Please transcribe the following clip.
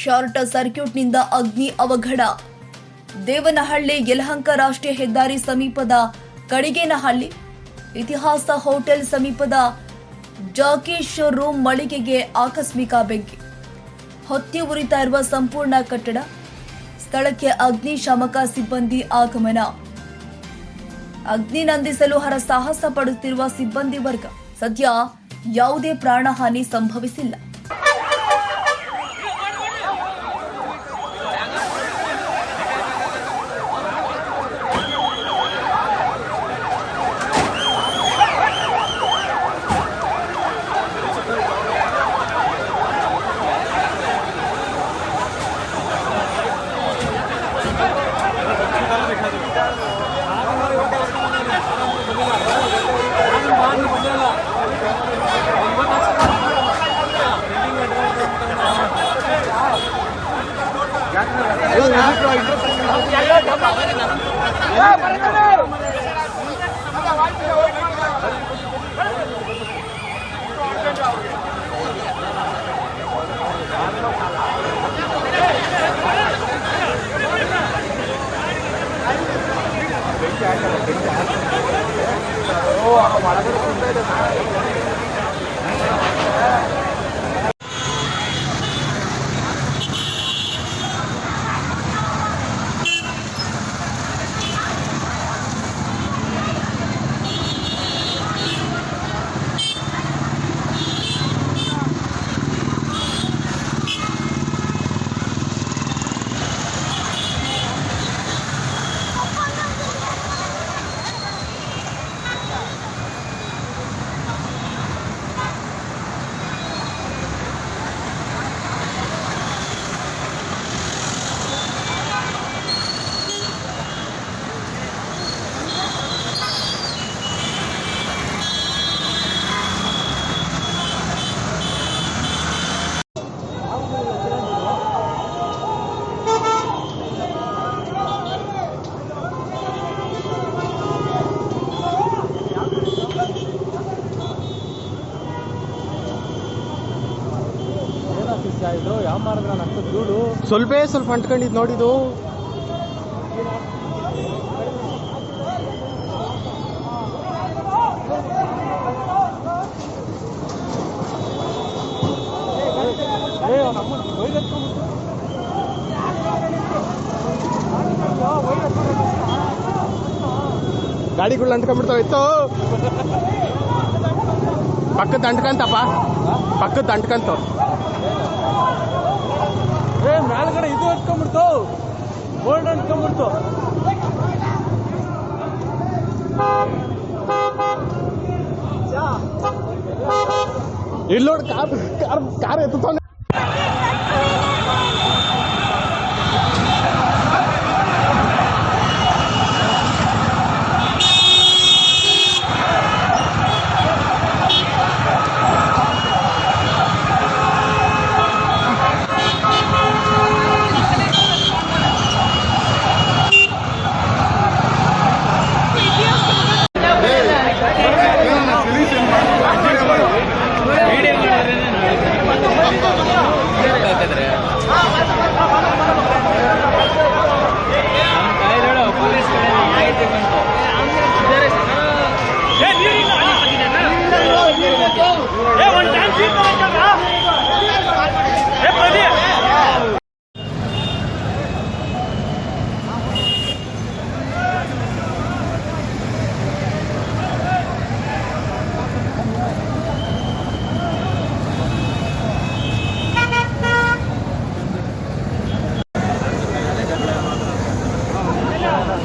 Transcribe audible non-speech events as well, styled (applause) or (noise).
Short ಸರ್ಕ್ಯೂಟ್ನಿಂದ ಅಗ್ನಿ ಅವಘಡ. ದೇವನಹಳ್ಳಿ ಯಲಹಂಕ ರಾಷ್ಟ್ರೀಯ ಹೆದ್ದಾರಿ ಸಮೀಪದ ಕಡಿಗೇನಹಳ್ಳಿ ಇತಿಹಾಸ ಹೋಟೆಲ್ ಸಮೀಪದ ಜಾಕೇಶ್ ರೂಮ್ ಮಳಿಗೆಗೆ ಆಕಸ್ಮಿಕ ಬೆಂಕಿ. ಹೊತ್ತಿ ಉರಿತಾ ಇರುವ ಸಂಪೂರ್ಣ ಕಟ್ಟಡ, ಸ್ಥಳಕ್ಕೆ ಅಗ್ನಿಶಾಮಕ ಸಿಬ್ಬಂದಿ ಆಗಮನ. ಅಗ್ನಿ ನಂದಿಸಲು ಹರಸಾಹಸ ಪಡುತ್ತಿರುವ ಸಿಬ್ಬಂದಿ ವರ್ಗ, ಸದ್ಯ ಯಾವುದೇ ಪ್ರಾಣಹಾನಿ ಸಂಭವಿಸಿಲ್ಲ. ಬರ್ತಾರೆ Chai cho một cái 啥 ಇದು ಯಾವ ಮಾಡಿದ್ರ ನನ್ನ ಧೂಳು? ಸ್ವಲ್ಪೇ ಸ್ವಲ್ಪ ಅಂಟ್ಕೊಂಡಿದ್ ನೋಡಿದು. ಗಾಡಿಗಳು ಅಂಟ್ಕೊಂಡ್ಬಿಡ್ತಾವ ಇತ್ತು. (laughs) ಪಕ್ಕದ ಅಂಟ್ಕಂತಪ್ಪ. ಪಕ್ಕದ ಅಂಟ್ಕಂತವ್ ಏ ಮೇಲ್ಗಡೆ ಇದು ಇಟ್ಕೊಂಡ್ಬಿಡ್ತು ಗೋಲ್ಡ್ ಅಂಟ್ಕೊಂಡ್ಬಿಡ್ತು ಇಲ್ಲಿ ನೋಡಿ ಕಾರ್ ಕಾರ್ ಕಾರ್ ಎತ್ತುತ್ತಾನೆ.